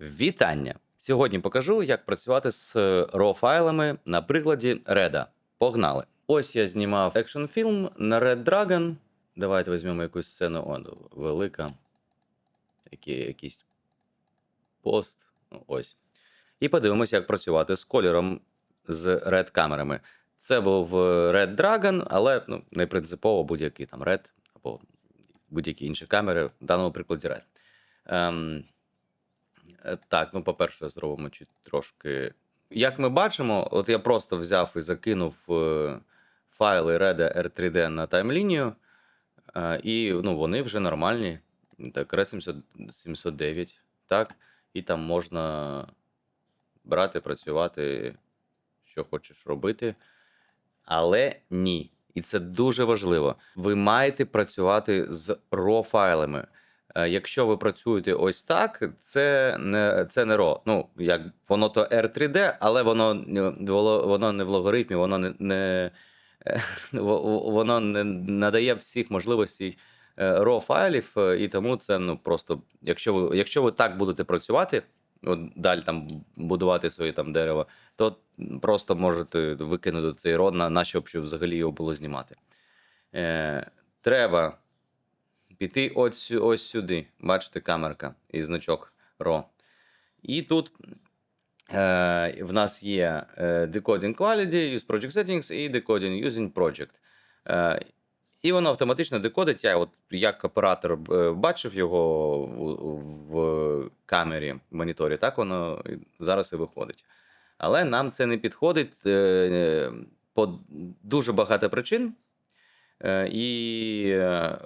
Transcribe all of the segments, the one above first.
Вітання! Сьогодні покажу, як працювати з RAW файлами на прикладі Red. Погнали! Ось я знімав екшн фільм на Red Dragon. Давайте візьмемо якусь сцену. О, велика. Який, якийсь пост. Ну, ось. І подивимося, як працювати з кольором з Red камерами. Це був е, Red Dragon, але ну, не принципово будь-який там Red або будь-які інші камери, в даному прикладі Red. Ем, Е, Так, ну, по-перше, зробимо трошки. Як ми бачимо, от я просто взяв і закинув е, файли Red R3D на таймлінію, е, і ну, вони вже нормальні. Так, Red 709, так, і там можна брати, працювати, що хочеш робити. Але ні. І це дуже важливо. Ви маєте працювати з RAW файлами. Е, Якщо ви працюєте ось так, це не це не RAW. Ну, як воно то R3D, але воно, воно, не в логарифмі, воно не, не е, воно не надає всіх можливостей е, RAW файлів, і тому це ну просто, якщо ви, якщо ви так будете працювати, от далі там будувати своє там дерево, то просто можете викинути цей RAW на, на щоб, щоб взагалі його було знімати. Е, треба піти ось, ось сюди. Бачите, камерка і значок RAW. І тут е, в нас є е, Decoding Quality, Use Project Settings і Decoding Using Project. Е, і воно автоматично декодить. Я, от, як оператор е, бачив його в, камері в моніторі, так воно зараз і виходить. Але нам це не підходить е, по дуже багато причин. Е, І е,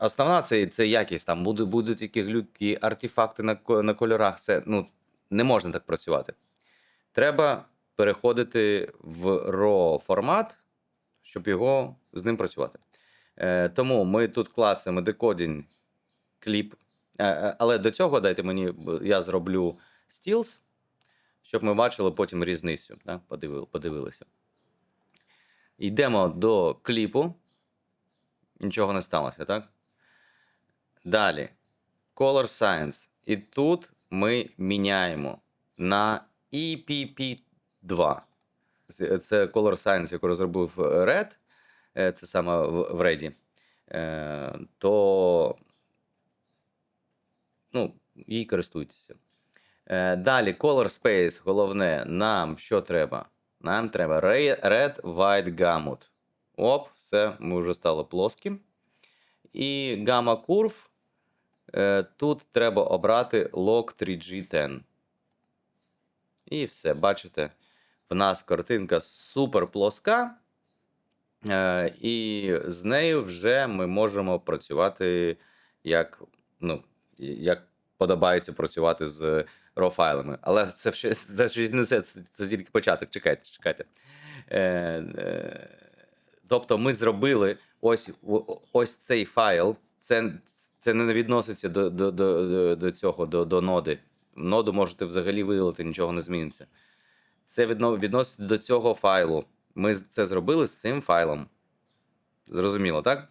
основна це, це якість. Там будуть, будуть які глюки, артефакти на, на кольорах. Це ну, не можна так працювати. Треба переходити в RAW формат, щоб його з ним працювати. Е, тому ми тут клацаємо decoding кліп. Е, е, але до цього дайте мені, я зроблю Stills, щоб ми бачили потім різницю. Так? Подивили, подивилися. Йдемо до кліпу. Нічого не сталося, так? Далі. Color Science. І тут ми міняємо на E EPP2. Це Color Science, яку розробив Red, е, це саме в Red. Е, То ну, їй користуйтеся. Е, Далі Color Space. Головне, нам що треба? Нам треба Ре- Red White Gamut. Оп, все, ми вже стали плоским. І. Е, Тут треба обрати Lock 3G10. І все, бачите, в нас картинка супер плоска. Е, І з нею вже ми можемо працювати як, ну, як подобається працювати з RAW файлами. Але це ще це, це, це тільки початок. Чекайте, чекайте. Е, е, тобто ми зробили ось, ось цей файл. Це, це не відноситься до, до, до, до, цього, до, до ноди. Ноду можете взагалі видалити, нічого не зміниться. Це відно, відноситься до цього файлу. Ми це зробили з цим файлом. Зрозуміло, так?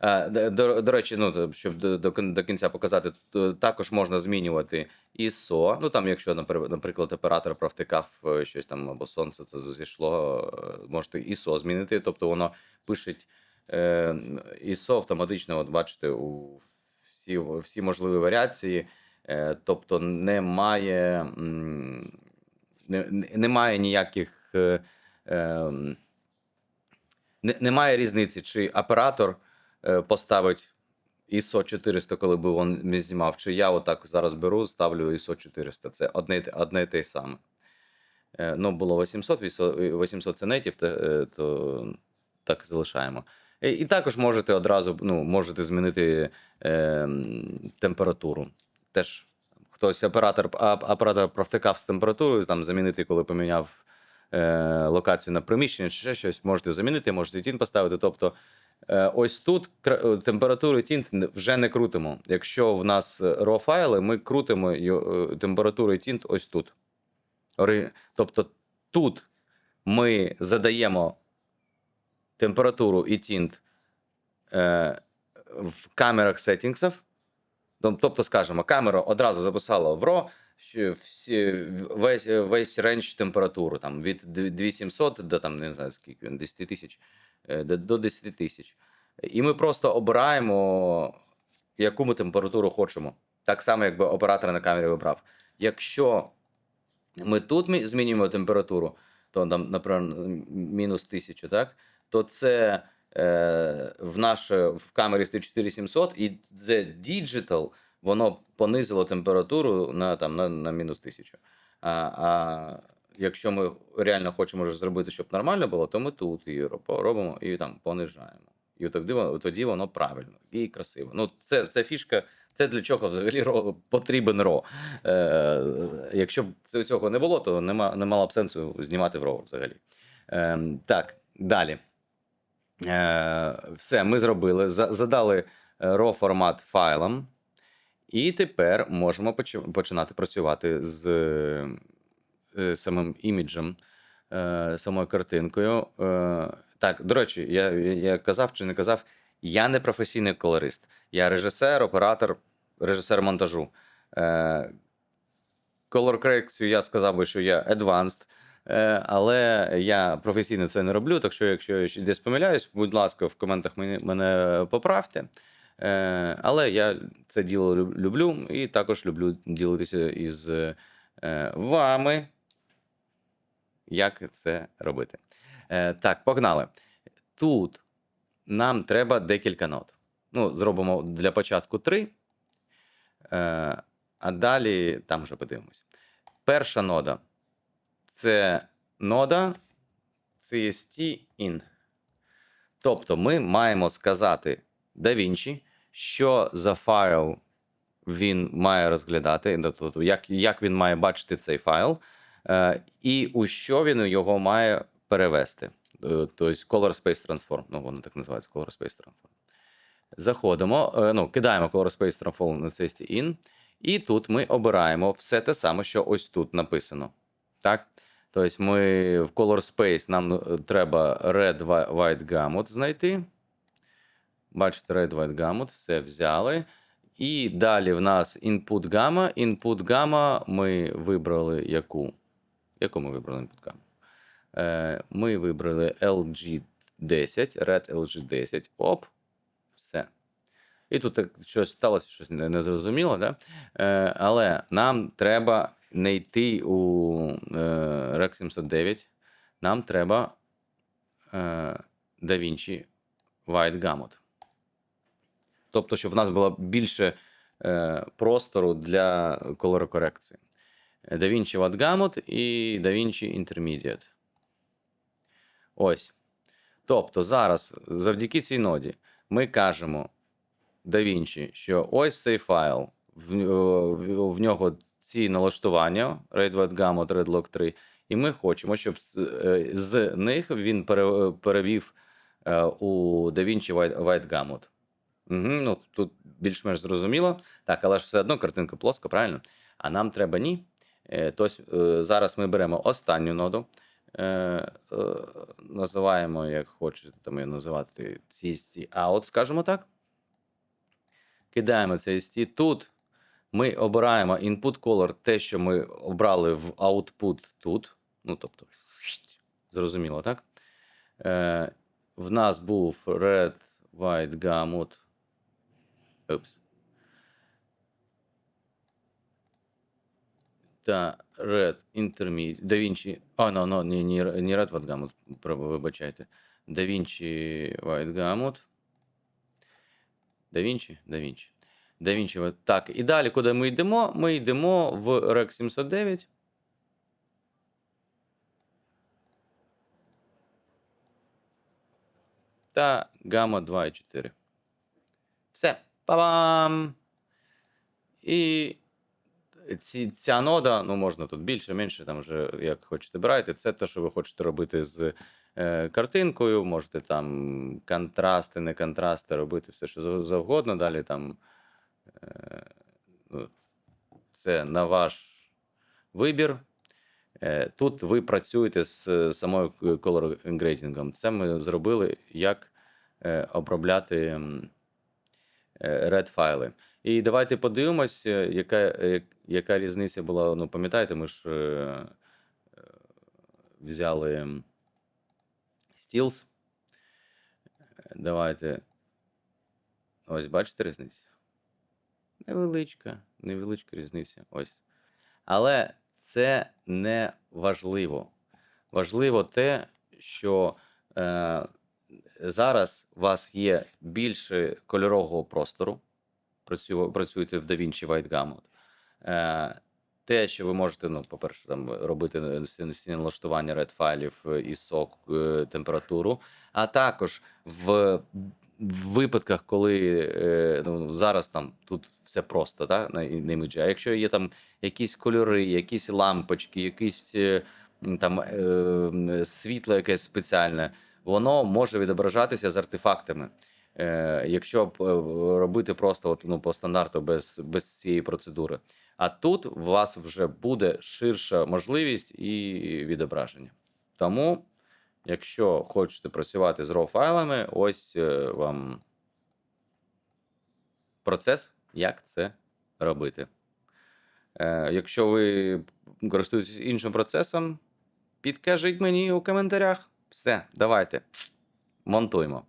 Е, До, до, до речі, ну, щоб до, до, кінця показати, також можна змінювати ISO. Ну там, якщо, наприклад, оператор провтикав е, щось там або сонце це зійшло, е, можете ISO змінити. Тобто воно пише е, ISO автоматично, от бачите, у всі, всі можливі варіації. Е, Тобто немає, немає ніяких. е, ем, не, немає різниці, чи оператор е, поставить ISO 400, коли би він знімав, чи я отак зараз беру, ставлю ISO 400. Це одне, й те- одне й саме. Ну, було 800, 800 це нейтів, то, то так залишаємо. І, і також можете одразу ну, можете змінити е, температуру. Теж хтось оператор, оператор провтикав з температурою, там замінити, коли поміняв е, локацію на приміщення, чи ще щось, можете замінити, можете тінь поставити. Тобто, е, ось тут е, температуру тінь вже не крутимо. Якщо в нас RAW файли, ми крутимо е, температуру і тінт ось тут. Тобто тут ми задаємо температуру і тінт е, в камерах сеттінгсів, Тобто, скажімо, камера одразу записала в RAW всі, весь, весь рейндж температури там, від 2700 до там, не знаю скільки він, 10 тисяч е, до, до 10 тисяч. І ми просто обираємо, яку ми температуру хочемо. Так само, якби оператор на камері вибрав. Якщо ми тут змінюємо температуру, то там, наприклад, мінус 1000, так? То це е, в, наше, в камері стоїть 4700, і це Digital, воно понизило температуру на, там, на, на мінус 1000. А, а якщо ми реально хочемо зробити, щоб нормально було, то ми тут її ро- робимо і там понижаємо. І тоді, воно- тоді воно правильно і красиво. Ну, це, це фішка, це для чого взагалі ро, потрібен ро. Е, якщо б цього не було, то нема, не мало б сенсу знімати в ро взагалі. Е, так, далі. Е, все, ми зробили. Задали RAW формат файлом. І тепер можемо починати працювати з е, самим іміджем, е, самою картинкою. Е, так, до речі, я, я казав чи не казав, я не професійний колорист. Я режисер, оператор, режисер монтажу. Е, Color корекцію я сказав би, що я advanced, е, але я професійно це не роблю. Так що, якщо я десь помиляюсь, будь ласка, в коментах мене, поправте. Е, але я це діло люблю і також люблю ділитися із е, вами, як це робити. Е, так, погнали. Тут нам треба декілька нот. Ну, зробимо для початку три, е, а далі там вже подивимось. Перша нода це нода CST in. Тобто ми маємо сказати DaVinci, що за файл він має розглядати, як, як він має бачити цей файл, е, і у що він його має перевести. Е, Тобто Color Space Transform. Ну, воно так називається Color Space Transform. Заходимо, е, ну, кидаємо Color Space Transform на CST in, і тут ми обираємо все те саме, що ось тут написано. Так? Тобто ми в Color Space нам е, треба Red White Gamut знайти. Бачите, Red White Gamut, все взяли. І далі в нас input gamma. Input gamma ми вибрали яку? Яку ми вибрали input gamma? Е, ми вибрали LG10, Red LG10. Оп. Все. І тут так щось сталося, щось незрозуміло, да? Е, але нам треба не йти у е, Rec 709. Нам треба е, DaVinci White Gamut. Тобто, щоб в нас було більше е, простору для колорокорекції. DaVinci White Gamut і DaVinci Intermediate. Ось. Тобто, зараз, завдяки цій ноді, ми кажемо DaVinci, що ось цей файл, в, в, в нього ці налаштування Red White Gamut, Red Lock 3, і ми хочемо, щоб з, е, них він перевів е, у DaVinci White, Gamut. Угу, ну, тут більш-менш зрозуміло. Так, але ж все одно картинка плоска, правильно? А нам треба ні. Е, е, зараз ми беремо останню ноду, називаємо, як хочете там її називати, CST out, скажімо так. Кидаємо CST. Тут ми обираємо input color, те, що ми обрали в output тут. Ну, тобто, зрозуміло, так? Е, в нас був red, white, gamut. Упс. Та Red Intermediate. DaVinci. А, ну, ну, ні, ні, не Red White Gamut, вибачайте. DaVinci White Gamut. DaVinci? DaVinci. DaVinci. Так, і далі, куди ми йдемо? Ми йдемо в Rec 709. Та Gamma 2.4. Все. Па-бам! І ці, ця нода, ну можна тут більше, менше, там вже як хочете брати. Це те, що ви хочете робити з е, картинкою. Можете там контрасти, не контрасти, робити все, що завгодно. Далі там це на ваш вибір. Е, Тут ви працюєте з е, самою color grading. Це ми зробили, як е, обробляти е, red файли. І давайте подивимось, е, яка, е, яка різниця була. Ну, пам'ятаєте, ми ж е, е, взяли Steels. Давайте. Ось, бачите різницю? Невеличка, невеличка різниця. Ось. Але це не важливо. Важливо те, що е, зараз у вас є більше кольорового простору. Працю, працюєте в DaVinci White Gamut. Е, те, що ви можете, ну, по-перше, там робити налаштування red файлів е, і сок, е, температуру, а також в в випадках, коли е, ну, зараз там тут все просто, так, на, іміджі. А якщо є там якісь кольори, якісь лампочки, якісь е, там е, світло якесь спеціальне, воно може відображатися з артефактами. Якщо робити просто от, ну, по стандарту без, без цієї процедури. А тут у вас вже буде ширша можливість і відображення. Тому, якщо хочете працювати з RAW файлами, ось е, вам процес, як це робити. Е, якщо ви користуєтесь іншим процесом, підкажіть мені у коментарях. Все, давайте монтуємо.